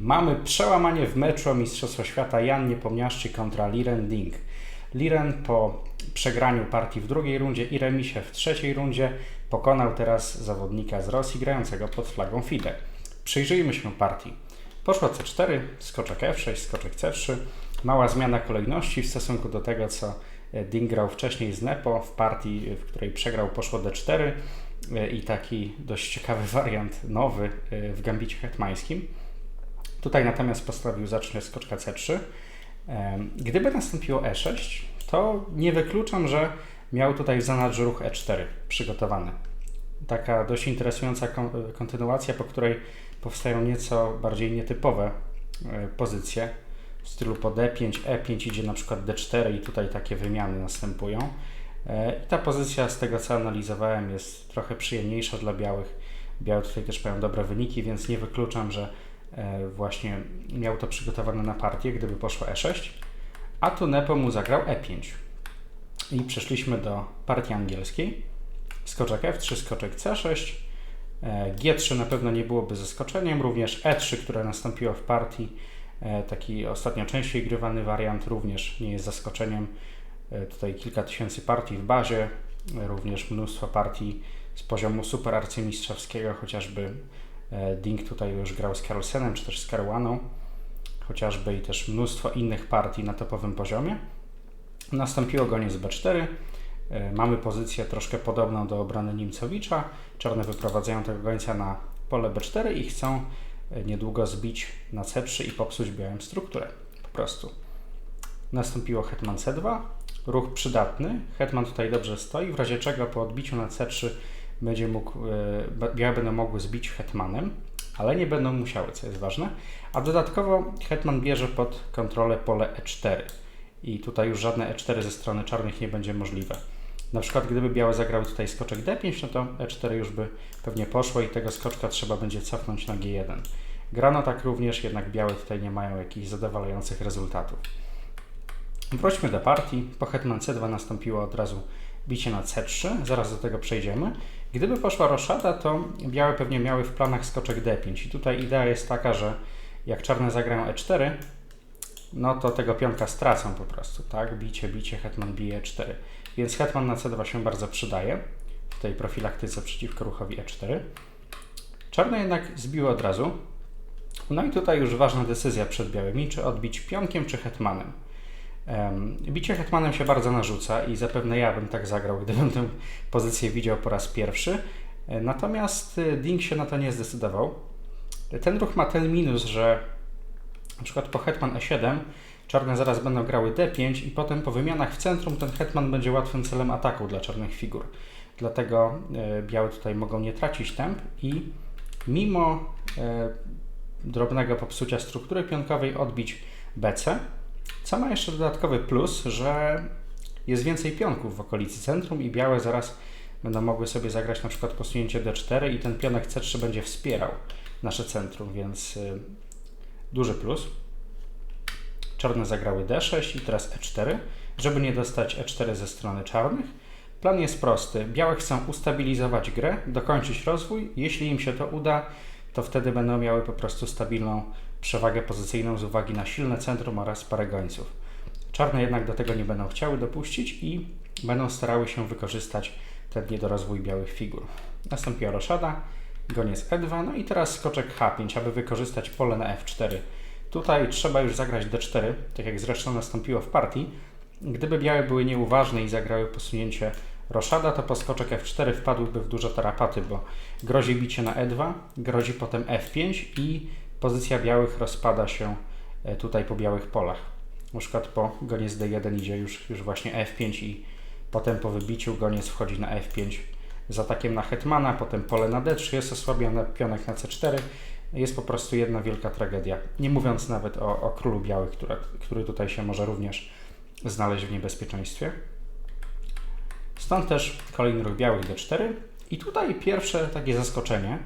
Mamy przełamanie w meczu o Mistrzostwo Świata Jan Niepomniaszczy kontra Liren Ding. Liren po przegraniu partii w drugiej rundzie i remisie w trzeciej rundzie pokonał teraz zawodnika z Rosji grającego pod flagą FIDE. Przyjrzyjmy się partii. Poszło C4, skoczek F6, skoczek C3. Mała zmiana kolejności w stosunku do tego, co Ding grał wcześniej z Nepo. W partii, w której przegrał, poszło D4 i taki dość ciekawy wariant nowy w gambicie hetmańskim. Tutaj natomiast postawił zacznie skoczka C3. Gdyby nastąpiło E6, to nie wykluczam, że miał tutaj w zanadrzu ruch E4 przygotowany. Taka dość interesująca kontynuacja, po której powstają nieco bardziej nietypowe e, pozycje w stylu po D5, E5 idzie na przykład D4 i tutaj takie wymiany następują. E, I ta pozycja z tego co analizowałem jest trochę przyjemniejsza dla białych. Białe tutaj też mają dobre wyniki, więc nie wykluczam, że właśnie miał to przygotowane na partię, gdyby poszło E6, a tu Nepo mu zagrał E5. I przeszliśmy do partii angielskiej. Skoczek F3, skoczek C6, e, G3 na pewno nie byłoby zaskoczeniem, również E3, które nastąpiło w partii, e, taki ostatnio częściej grywany wariant, również nie jest zaskoczeniem. Tutaj kilka tysięcy partii w bazie, również mnóstwo partii z poziomu super arcymistrzowskiego, chociażby E, Ding tutaj już grał z Carlsenem czy też z Caruaną, chociażby i też mnóstwo innych partii na topowym poziomie. Nastąpiło goniec B4. E, mamy pozycję troszkę podobną do obrony Nimcowicza. Czarne wyprowadzają tego gońca na pole B4 i chcą e, niedługo zbić na C3 i popsuć białym strukturę. Po prostu. Nastąpiło hetman C2. Ruch przydatny. Hetman tutaj dobrze stoi, w razie czego po odbiciu na C3 będzie mógł, e, białe będą mogły zbić hetmanem, ale nie będą musiały, co jest ważne. A dodatkowo hetman bierze pod kontrolę pole e4 i tutaj już żadne e4 ze strony czarnych nie będzie możliwe. Na przykład gdyby białe zagrały tutaj skoczek d5, no to e4 już by pewnie poszło i tego skoczka trzeba będzie cofnąć na g1. Grano tak również, jednak białe tutaj nie mają jakichś zadowalających rezultatów. Wróćmy do partii. Po hetman c2 nastąpiło od razu bicie na c3, zaraz do tego przejdziemy. Gdyby poszła roszada, to białe pewnie miały w planach skoczek d5 i tutaj idea jest taka, że jak czarne zagrają e4, no to tego pionka stracą po prostu, tak? Bicie, bicie, hetman bije e4. Więc hetman na c2 się bardzo przydaje w tej profilaktyce przeciwko ruchowi e4. Czarne jednak zbiły od razu. No i tutaj już ważna decyzja przed białymi, czy odbić pionkiem, czy hetmanem. Bicie hetmanem się bardzo narzuca i zapewne ja bym tak zagrał, gdybym tę pozycję widział po raz pierwszy. E, natomiast e, Ding się na to nie zdecydował. Ten ruch ma ten minus, że na przykład po hetman e7 czarne zaraz będą grały d5 i potem po wymianach w centrum ten hetman będzie łatwym celem ataku dla czarnych figur. Dlatego e, białe tutaj mogą nie tracić temp i mimo drobnego popsucia struktury pionkowej odbić bc, co ma jeszcze dodatkowy plus, że jest więcej pionków w okolicy centrum i białe zaraz będą mogły sobie zagrać na przykład posunięcie d4 i ten pionek c3 będzie wspierał nasze centrum, więc y, duży plus. Czarne zagrały d6 i teraz e4, żeby nie dostać e4 ze strony czarnych. Plan jest prosty. Białe chcą ustabilizować grę, dokończyć rozwój. Jeśli im się to uda, to wtedy będą miały po prostu stabilną przewagę pozycyjną z uwagi na silne centrum oraz parę gońców. Czarne jednak do tego nie będą chciały dopuścić i będą starały się wykorzystać ten niedorozwój białych figur. Nastąpiła roszada, goniec e2, no i teraz skoczek h5, aby wykorzystać pole na f4. Tutaj trzeba już zagrać d4, tak jak zresztą nastąpiło w partii. Gdyby białe były nieuważne i zagrały posunięcie roszada, to po skoczek f4 wpadłyby w duże tarapaty, bo grozi bicie na e2, grozi potem f5 i pozycja białych rozpada się e, tutaj po białych polach. Na przykład po goniec d1 idzie już, już właśnie f5 i potem po wybiciu goniec wchodzi na f5 z atakiem na hetmana, potem pole na d3, jest osłabiony pionek na c4. Jest po prostu jedna wielka tragedia. Nie mówiąc nawet o, o królu białych, który, który tutaj się może również znaleźć w niebezpieczeństwie. Stąd też kolejny ruch białych d4. I tutaj pierwsze takie zaskoczenie,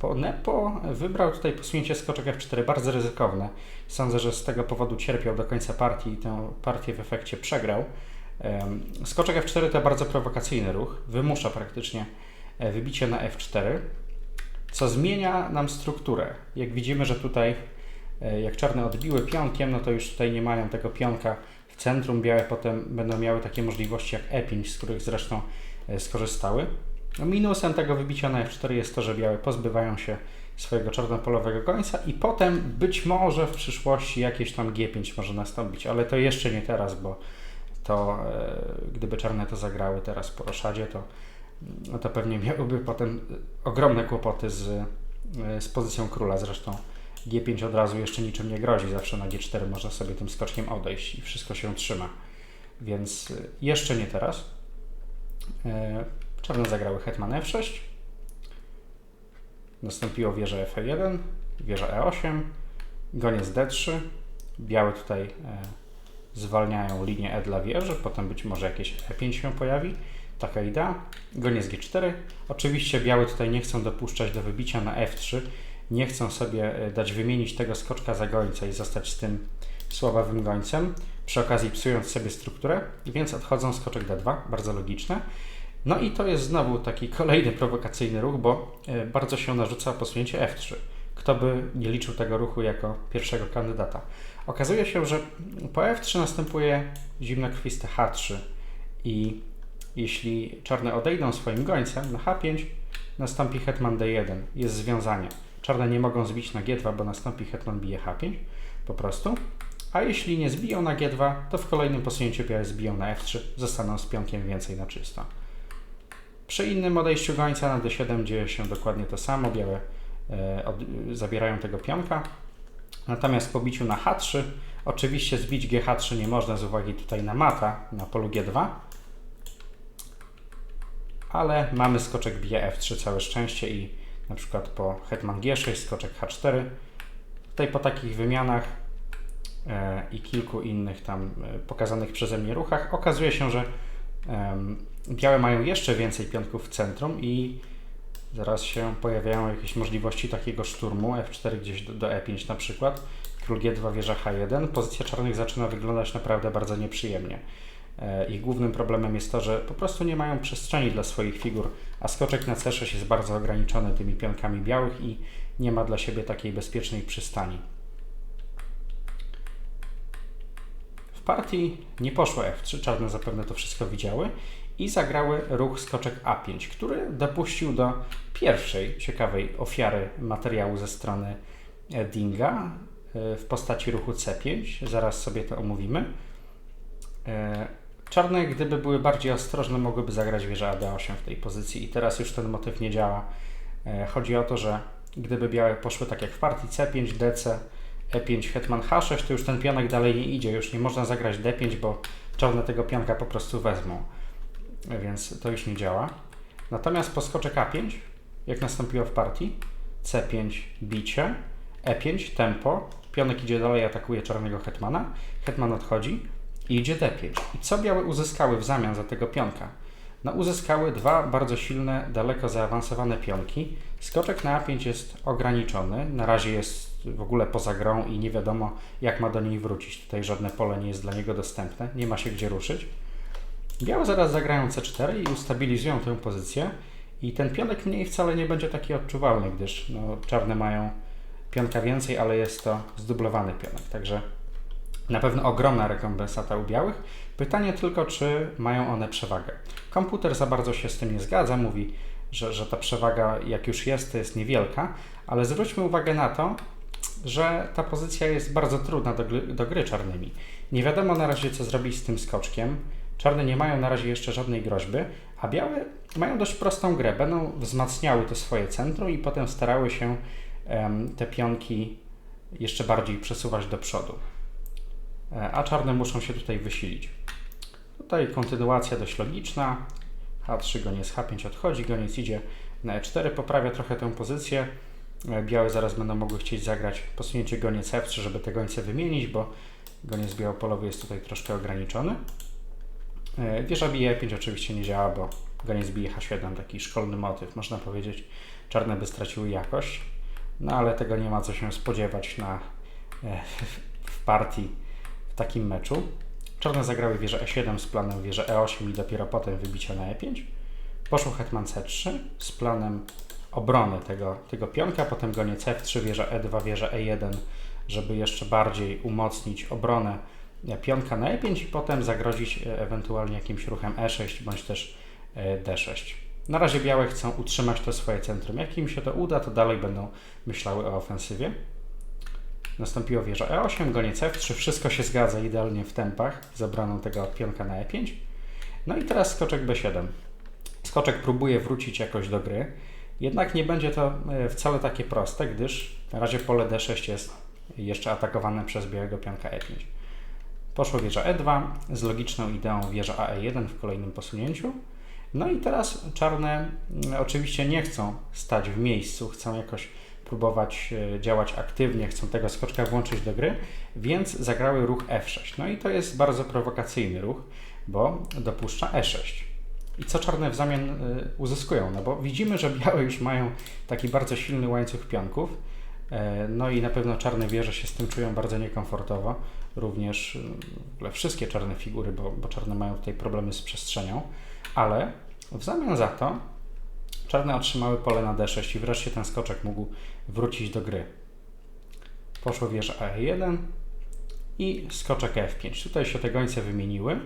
bo Nepo wybrał tutaj posunięcie skoczek F4 bardzo ryzykowne. Sądzę, że z tego powodu cierpiał do końca partii i tę partię w efekcie przegrał. Skoczek F4 to bardzo prowokacyjny ruch, wymusza praktycznie e, wybicie na F4. co zmienia nam strukturę. Jak widzimy, że tutaj e, jak czarne odbiły pionkiem, no to już tutaj nie mają tego pionka w centrum. Białe potem będą miały takie możliwości jak E5, z których zresztą e, skorzystały. No minusem tego wybicia na F4 jest to, że białe pozbywają się swojego czarnopolowego gońca i potem być może w przyszłości jakieś tam G5 może nastąpić, ale to jeszcze nie teraz, bo to e, gdyby czarne to zagrały teraz po roszadzie, to, no to pewnie miałyby potem ogromne kłopoty z, e, z pozycją króla. Zresztą G5 od razu jeszcze niczym nie grozi, zawsze na G4 można sobie tym skoczkiem odejść i wszystko się trzyma. Więc e, jeszcze nie teraz. Czarne zagrały hetman F6, nastąpiło wieża F1, wieża E8, goniec D3, białe tutaj zwalniają linię E dla wieży, potem być może jakieś E5 się pojawi, taka idea. Goniec G4. Oczywiście białe tutaj nie chcą dopuszczać do wybicia na F3, nie chcą sobie e, dać wymienić tego skoczka za gońca i zostać z tym słabawym gońcem, przy okazji psując sobie strukturę, więc odchodzą skoczek D2, bardzo logiczne. No i to jest znowu taki kolejny prowokacyjny ruch, bo e, bardzo się narzuca posunięcie F3. Kto by nie liczył tego ruchu jako pierwszego kandydata? Okazuje się, że po F3 następuje zimnokrwiste H3 i jeśli czarne odejdą swoim gońcem na H5, nastąpi hetman D1, jest związanie. Czarne nie mogą zbić na G2, bo nastąpi hetman bije H5 po prostu. A jeśli nie zbiją na G2, to w kolejnym posunięciu białe zbiją na F3, zostaną z pionkiem więcej na czysto. Przy innym odejściu gońca na D7 dzieje się dokładnie to samo. Białe e, od, zabierają tego pionka, Natomiast po biciu na H3, oczywiście zbić GH3 nie można z uwagi tutaj na mata na polu G2, ale mamy skoczek bije F3 całe szczęście i na przykład po hetman G6 skoczek H4. Tutaj po takich wymianach e, i kilku innych tam e, pokazanych przeze mnie ruchach okazuje się, że białe mają jeszcze więcej pionków w centrum i Zaraz się pojawiają jakieś możliwości takiego szturmu, F4 gdzieś do, do E5 na przykład, król G2, wieża H1. Pozycja czarnych zaczyna wyglądać naprawdę bardzo nieprzyjemnie. E, ich głównym problemem jest to, że po prostu nie mają przestrzeni dla swoich figur, a skoczek na C6 jest bardzo ograniczony tymi pionkami białych i nie ma dla siebie takiej bezpiecznej przystani. W partii nie poszło F3, czarne zapewne to wszystko widziały i zagrały ruch skoczek A5, który dopuścił do pierwszej ciekawej ofiary materiału ze strony Dinga e, w postaci ruchu C5. Zaraz sobie to omówimy. E, czarne, gdyby były bardziej ostrożne, mogłyby zagrać wieżę AD8 w tej pozycji i teraz już ten motyw nie działa. E, chodzi o to, że gdyby białe poszły tak jak w partii C5, DC, E5, hetman H6, to już ten pionek dalej nie idzie, już nie można zagrać D5, bo czarne tego pionka po prostu wezmą więc to już nie działa. Natomiast po skoczek A5, jak nastąpiło w partii, C5 bicie, E5 tempo, pionek idzie dalej, atakuje czarnego hetmana, hetman odchodzi i idzie D5. I co białe uzyskały w zamian za tego pionka? No uzyskały dwa bardzo silne, daleko zaawansowane pionki. Skoczek na A5 jest ograniczony, na razie jest w ogóle poza grą i nie wiadomo jak ma do niej wrócić. Tutaj żadne pole nie jest dla niego dostępne, nie ma się gdzie ruszyć. Białe zaraz zagrają C4 i ustabilizują tę pozycję i ten pionek mniej wcale nie będzie taki odczuwalny, gdyż no, czarne mają pionka więcej, ale jest to zdublowany pionek, także na pewno ogromna rekompensata u białych. Pytanie tylko, czy mają one przewagę. Komputer za bardzo się z tym nie zgadza, mówi, że, że ta przewaga jak już jest, to jest niewielka, ale zwróćmy uwagę na to, że ta pozycja jest bardzo trudna do, do gry czarnymi. Nie wiadomo na razie, co zrobić z tym skoczkiem. Czarne nie mają na razie jeszcze żadnej groźby, a białe mają dość prostą grę. Będą wzmacniały to swoje centrum i potem starały się te pionki jeszcze bardziej przesuwać do przodu. E, a czarne muszą się tutaj wysilić. Tutaj kontynuacja dość logiczna. H3 goniec H5 odchodzi, goniec idzie na E4, poprawia trochę tę pozycję. E, białe zaraz będą mogły chcieć zagrać posunięcie goniec F3, żeby te gońce wymienić, bo goniec białopolowy jest tutaj troszkę ograniczony. E, wieża bije 5 oczywiście nie działa, bo goniec bije H7, taki szkolny motyw, można powiedzieć. Czarne by straciły jakość, no ale tego nie ma co się spodziewać na, e, w partii w takim meczu. Czarne zagrały wieżę E7 z planem wieżę E8 i dopiero potem wybicie na E5. Poszło hetman C3 z planem obronę tego, tego pionka, potem goniec F3, wieża E2, wieża E1, żeby jeszcze bardziej umocnić obronę pionka na E5 i potem zagrozić e, ewentualnie jakimś ruchem E6 bądź też e, D6. Na razie białe chcą utrzymać to swoje centrum. Jak im się to uda, to dalej będą myślały o ofensywie. Nastąpiła wieża E8, goniec F3, wszystko się zgadza idealnie w tempach z tego pionka na E5. No i teraz skoczek B7. Skoczek próbuje wrócić jakoś do gry, jednak nie będzie to e, wcale takie proste, gdyż na razie pole D6 jest jeszcze atakowane przez białego pionka E5. Poszło wieża E2 z logiczną ideą wieża AE1 w kolejnym posunięciu. No i teraz czarne mm, oczywiście nie chcą stać w miejscu, chcą jakoś próbować e, działać aktywnie, chcą tego skoczka włączyć do gry, więc zagrały ruch F6. No i to jest bardzo prowokacyjny ruch, bo dopuszcza E6. I co czarne w zamian e, uzyskują? No bo widzimy, że białe już mają taki bardzo silny łańcuch pionków, e, no i na pewno czarne wieże się z tym czują bardzo niekomfortowo. Również wszystkie czarne figury, bo, bo czarne mają tutaj problemy z przestrzenią, ale w zamian za to czarne otrzymały pole na D6 i wreszcie ten skoczek mógł wrócić do gry. Poszło wieża E1 i skoczek F5. Tutaj się te gońce wymieniły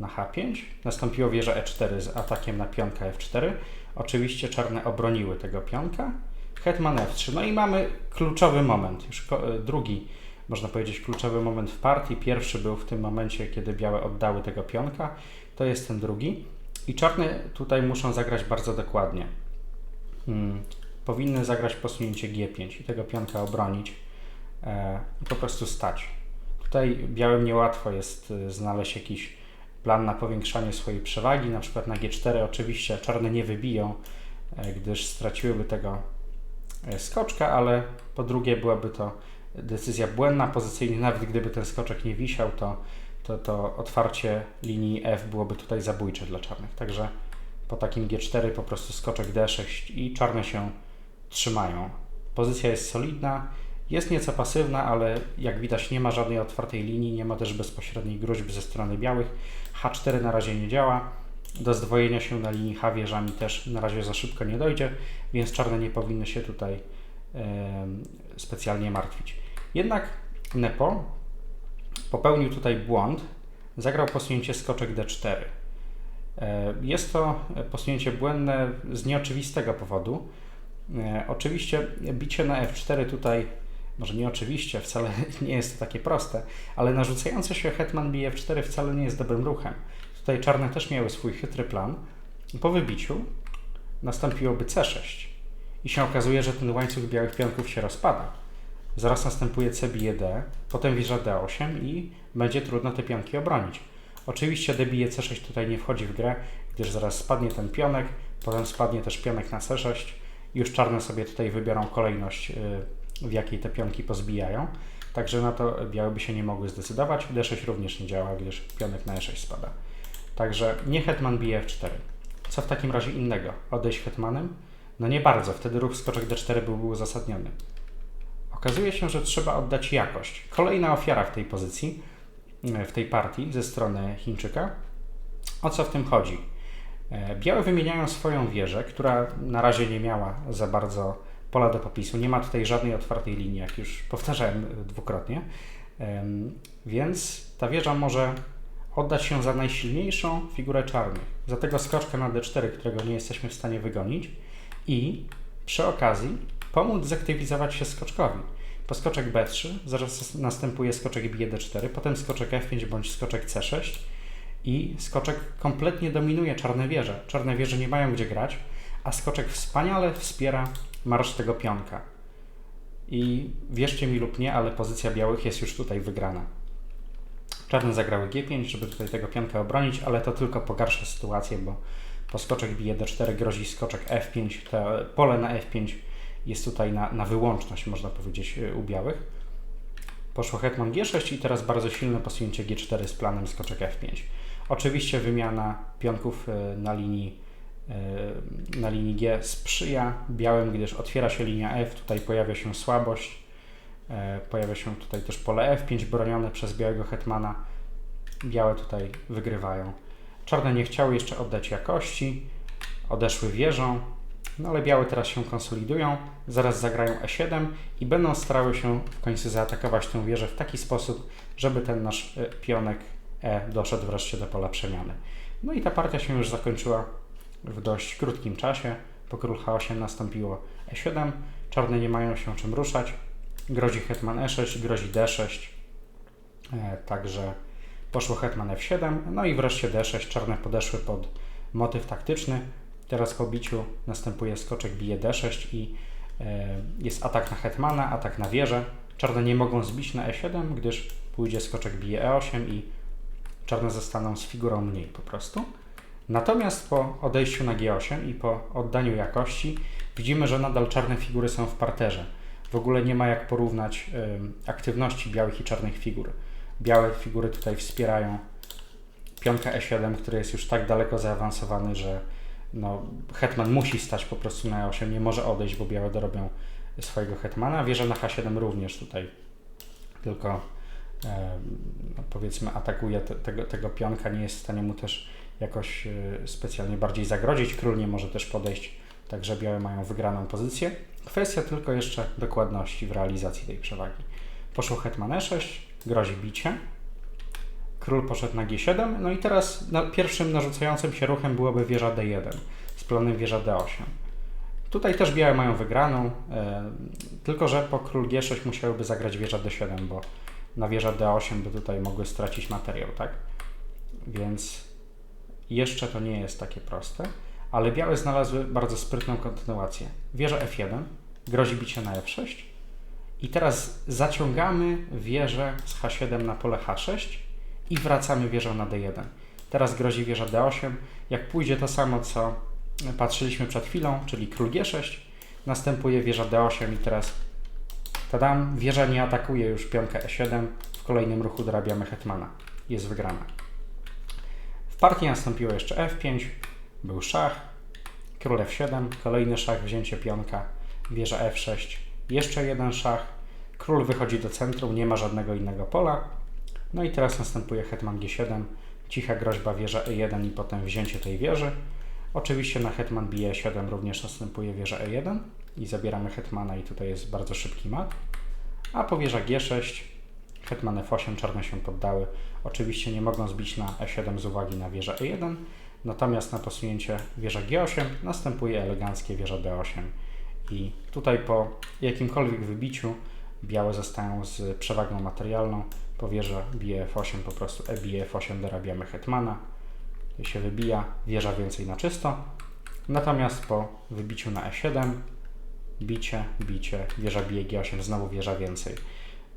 na H5. Nastąpiło wieża E4 z atakiem na pionka F4. Oczywiście czarne obroniły tego pionka. Hetman F3. No i mamy kluczowy moment, już drugi, można powiedzieć, kluczowy moment w partii. Pierwszy był w tym momencie, kiedy białe oddały tego pionka. To jest ten drugi. I czarne tutaj muszą zagrać bardzo dokładnie. Hmm. Powinny zagrać posunięcie G5 i tego pionka obronić e, i po prostu stać. Tutaj białym niełatwo jest e, znaleźć jakiś plan na powiększanie swojej przewagi, na przykład na G4 oczywiście czarne nie wybiją, e, gdyż straciłyby tego e, skoczka, ale po drugie byłaby to decyzja błędna pozycyjnie, nawet gdyby ten skoczek nie wisiał, to to, to otwarcie linii F byłoby tutaj zabójcze dla czarnych. Także po takim G4 po prostu skoczek D6 i czarne się trzymają. Pozycja jest solidna, jest nieco pasywna, ale jak widać nie ma żadnej otwartej linii, nie ma też bezpośredniej groźby ze strony białych. H4 na razie nie działa. Do zdwojenia się na linii H wieżami też na razie za szybko nie dojdzie, więc czarne nie powinny się tutaj specjalnie martwić. Jednak Nepo popełnił tutaj błąd, zagrał posunięcie skoczek d4. E, jest to posunięcie błędne z nieoczywistego powodu. E, oczywiście bicie na f4 tutaj, może nie oczywiście, wcale nie jest to takie proste, ale narzucający się hetman bije f4 wcale nie jest dobrym ruchem. Tutaj czarne też miały swój chytry plan. Po wybiciu nastąpiłoby c6 i się okazuje, że ten łańcuch białych pionków się rozpada. Zaraz następuje C bije D, potem wieża D8 i będzie trudno te pionki obronić. Oczywiście D bije C6 tutaj nie wchodzi w grę, gdyż zaraz spadnie ten pionek, potem spadnie też pionek na C6 i już czarne sobie tutaj wybiorą kolejność, y, w jakiej te pionki pozbijają. Także na to białe by się nie mogły zdecydować. D6 również nie działa, gdyż pionek na E6 spada. Także nie hetman bije F4. Co w takim razie innego? Odejść hetmanem? No nie bardzo, wtedy ruch skoczek D4 byłby uzasadniony. Okazuje się, że trzeba oddać jakość. Kolejna ofiara w tej pozycji, e, w tej partii ze strony Chińczyka. O co w tym chodzi? E, białe wymieniają swoją wieżę, która na razie nie miała za bardzo pola do popisu. Nie ma tutaj żadnej otwartej linii, jak już powtarzałem dwukrotnie. Więc ta wieża może oddać się za najsilniejszą figurę czarnych, za tego skoczka na d4, którego nie jesteśmy w stanie wygonić i przy okazji pomóc zaktywizować się skoczkowi. Po skoczek B3 zaraz następuje skoczek bije D4, potem skoczek F5 bądź skoczek C6 i skoczek kompletnie dominuje czarne wieże. Czarne wieże nie mają gdzie grać, a skoczek wspaniale wspiera marsz tego pionka. I wierzcie mi lub nie, ale pozycja białych jest już tutaj wygrana. Czarne zagrały G5, żeby tutaj tego pionka obronić, ale to tylko pogarsza sytuację, bo po skoczek bije D4 grozi skoczek F5, to pole na F5 jest tutaj na, na wyłączność, można powiedzieć, y, u białych. Poszło hetman G6 i teraz bardzo silne posunięcie G4 z planem skoczek F5. Oczywiście wymiana pionków y, na linii, y, na linii G sprzyja białym, gdyż otwiera się linia F, tutaj pojawia się słabość, pojawia się tutaj też pole F5 bronione przez białego hetmana. Białe tutaj wygrywają. Czarne nie chciały jeszcze oddać jakości, odeszły wieżą, No ale białe teraz się konsolidują, zaraz zagrają E7 i będą starały się w końcu zaatakować tę wieżę w taki sposób, żeby ten nasz e, pionek E doszedł wreszcie do pola przemiany. No i ta partia się już zakończyła w dość krótkim czasie. Po król H8 nastąpiło E7, czarne nie mają się czym ruszać, grozi hetman E6, grozi D6, e, także poszło hetman F7, no i wreszcie D6, czarne podeszły pod motyw taktyczny, Teraz po biciu następuje skoczek bije d6 i e, jest atak na hetmana, atak na wieżę. Czarne nie mogą zbić na e7, gdyż pójdzie skoczek bije e8 i czarne zostaną z figurą mniej po prostu. Natomiast po odejściu na g8 i po oddaniu jakości widzimy, że nadal czarne figury są w parterze. W ogóle nie ma jak porównać aktywności białych i czarnych figur. Białe figury tutaj wspierają pionka e7, który jest już tak daleko zaawansowany, że no, hetman musi stać po prostu na E8, nie może odejść, bo białe dorobią swojego hetmana. Wieża na H7 również tutaj tylko no, powiedzmy atakuje te, tego, tego pionka, nie jest w stanie mu też jakoś e, specjalnie bardziej zagrodzić. Król nie może też podejść, także białe mają wygraną pozycję. Kwestia tylko jeszcze dokładności w realizacji tej przewagi. Poszło hetman E6, grozi bicie. Król poszedł na G7, no i teraz pierwszym narzucającym się ruchem byłoby wieża D1 z planem wieża D8. Tutaj też białe mają wygraną, e, tylko że po król G6 musiałyby zagrać wieża D7, bo na wieża D8 by tutaj mogły stracić materiał, tak? Więc jeszcze to nie jest takie proste, ale białe znalazły bardzo sprytną kontynuację. Wieża F1 grozi bicie na F6 i teraz zaciągamy wieżę z H7 na pole H6 i wracamy wieżą na D1. Teraz grozi wieża D8. Jak pójdzie to samo, co patrzyliśmy przed chwilą, czyli król G6, następuje wieża D8 i teraz tadam, wieża nie atakuje już pionkę E7, w kolejnym ruchu dorabiamy hetmana. Jest wygrana. W partii nastąpiło jeszcze F5, był szach, król F7, kolejny szach, wzięcie pionka, wieża F6, jeszcze jeden szach, król wychodzi do centrum, nie ma żadnego innego pola, no i teraz następuje hetman g7, cicha groźba wieża e1 i potem wzięcie tej wieży. Oczywiście na hetman bije 7 również następuje wieża e1 i zabieramy hetmana i tutaj jest bardzo szybki mat. A po wieża g6, hetman f8, czarne się poddały. Oczywiście nie mogą zbić na e7 z uwagi na wieżę e1, natomiast na posunięcie wieża g8 następuje eleganckie wieża d8 i tutaj po jakimkolwiek wybiciu białe zostają z przewagą materialną, po wieżę bije f8 po prostu e bije f8 dorabiamy hetmana, się wybija, wieża więcej na czysto, natomiast po wybiciu na e7 bicie, bicie, wieża bije g8, znowu wieża więcej.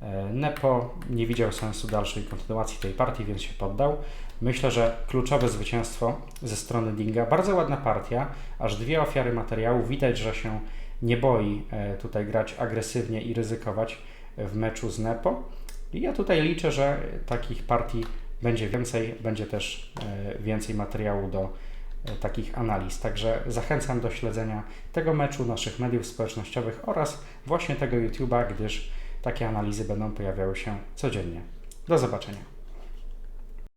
E, Nepo nie widział sensu dalszej kontynuacji tej partii, więc się poddał. Myślę, że kluczowe zwycięstwo ze strony Dinga. Bardzo ładna partia, aż dwie ofiary materiału. Widać, że się nie boi e, tutaj grać agresywnie i ryzykować w meczu z Nepo. I ja tutaj liczę, że takich partii będzie więcej, będzie też e, więcej materiału do takich analiz. Także zachęcam do śledzenia tego meczu, naszych mediów społecznościowych oraz właśnie tego YouTube'a, gdyż takie analizy będą pojawiały się codziennie. Do zobaczenia.